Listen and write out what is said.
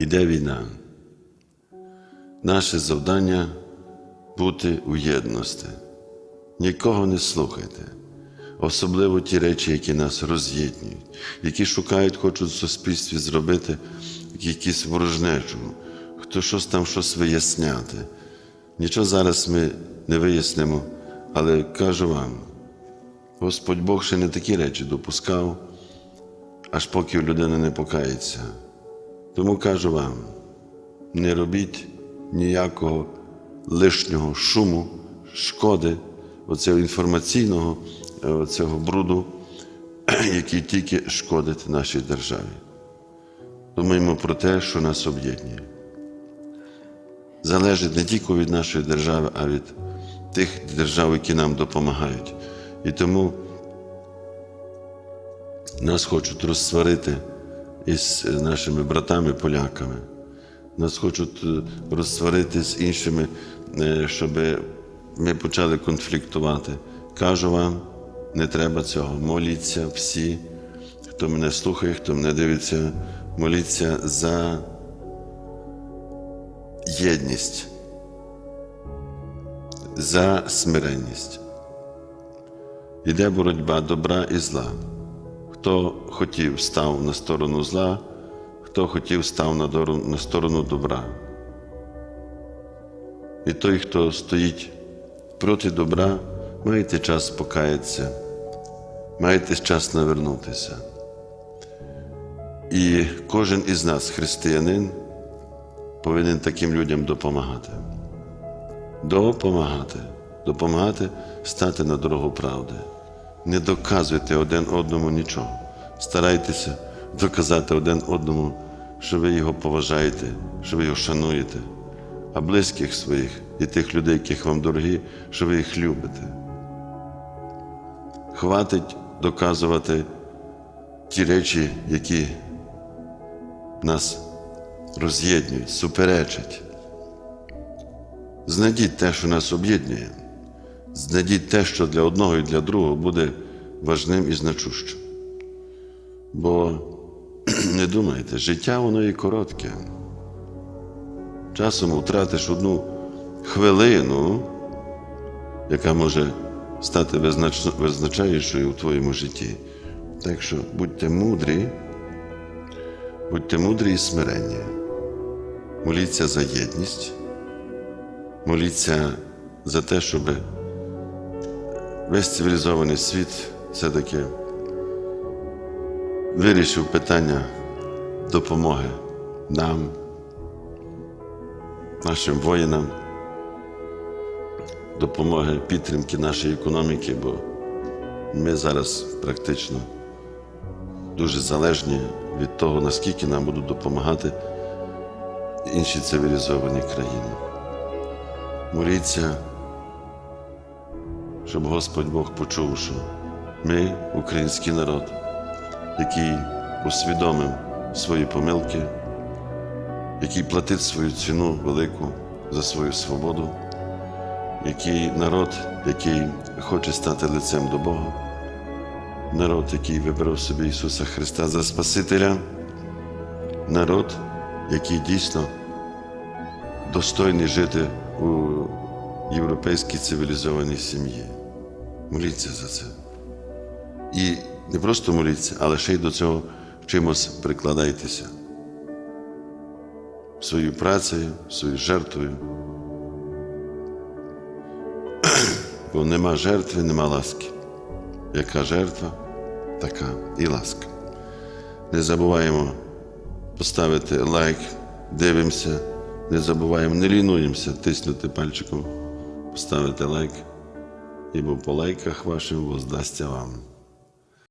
Іде війна. Наше завдання бути у єдності. Нікого не слухайте, особливо ті речі, які нас роз'єднують, які шукають, хочуть в суспільстві зробити якісь ворожнечу, хто щось там щось виясняти. Нічого зараз ми не вияснимо, але кажу вам, Господь Бог ще не такі речі допускав, аж поки людина не покається. Тому кажу вам, не робіть ніякого лишнього шуму, шкоди, оцього інформаційного, е, оцього бруду, який тільки шкодить нашій державі. Думаємо про те, що нас об'єднує. Залежить не тільки від нашої держави, а від тих держав, які нам допомагають. І тому нас хочуть розсварити із нашими братами-поляками. Нас хочуть е, розсварити з іншими, е, щоб ми почали конфліктувати. Кажу вам, не треба цього. Моліться всі, хто мене слухає, хто мене дивиться, моліться за єдність, за смиренність. Іде боротьба добра і зла. Хто хотів, став на сторону зла, хто хотів, став на сторону добра. І той, хто стоїть проти добра, маєте час покаятися, маєте час навернутися. І кожен із нас, християнин, повинен таким людям допомагати. Допомагати, допомагати стати на дорогу правди. Не доказуйте один одному нічого. Старайтеся доказати один одному, що ви його поважаєте, що ви його шануєте, а близьких своїх і тих людей, яких вам дорогі, що ви їх любите. Хватить доказувати ті речі, які нас роз'єднують, суперечать. Знайдіть те, що нас об'єднує. Знайдіть те, що для одного і для другого буде важним і значущим. Бо не думайте, життя воно і коротке. Часом втратиш одну хвилину, яка може стати визнач- визначаючою у твоєму житті. Так що будьте мудрі, будьте мудрі і смиренні. Моліться за єдність, моліться за те, щоб весь цивілізований світ все-таки вирішив питання допомоги нам, нашим воїнам, допомоги підтримки нашої економіки, бо ми зараз практично дуже залежні від того, наскільки нам будуть допомагати інші цивілізовані країни. Моліться щоб Господь Бог почув, що ми, український народ, який усвідомив свої помилки, який платить свою ціну велику за свою свободу, який народ, який хоче стати лицем до Бога, народ, який вибрав собі Ісуса Христа за Спасителя, народ, який дійсно достойний жити у європейській цивілізованій сім'ї. Моліться за це. І не просто моліться, але ще й до цього чимось прикладайтеся. Своєю працею, своєю жертвою. Бо нема жертви, нема ласки. Яка жертва, така і ласка. Не забуваємо поставити лайк, дивимося, не забуваємо, не лінуємося, тиснути пальчиком, поставити лайк, ібо по лайках вашим воздастся вам.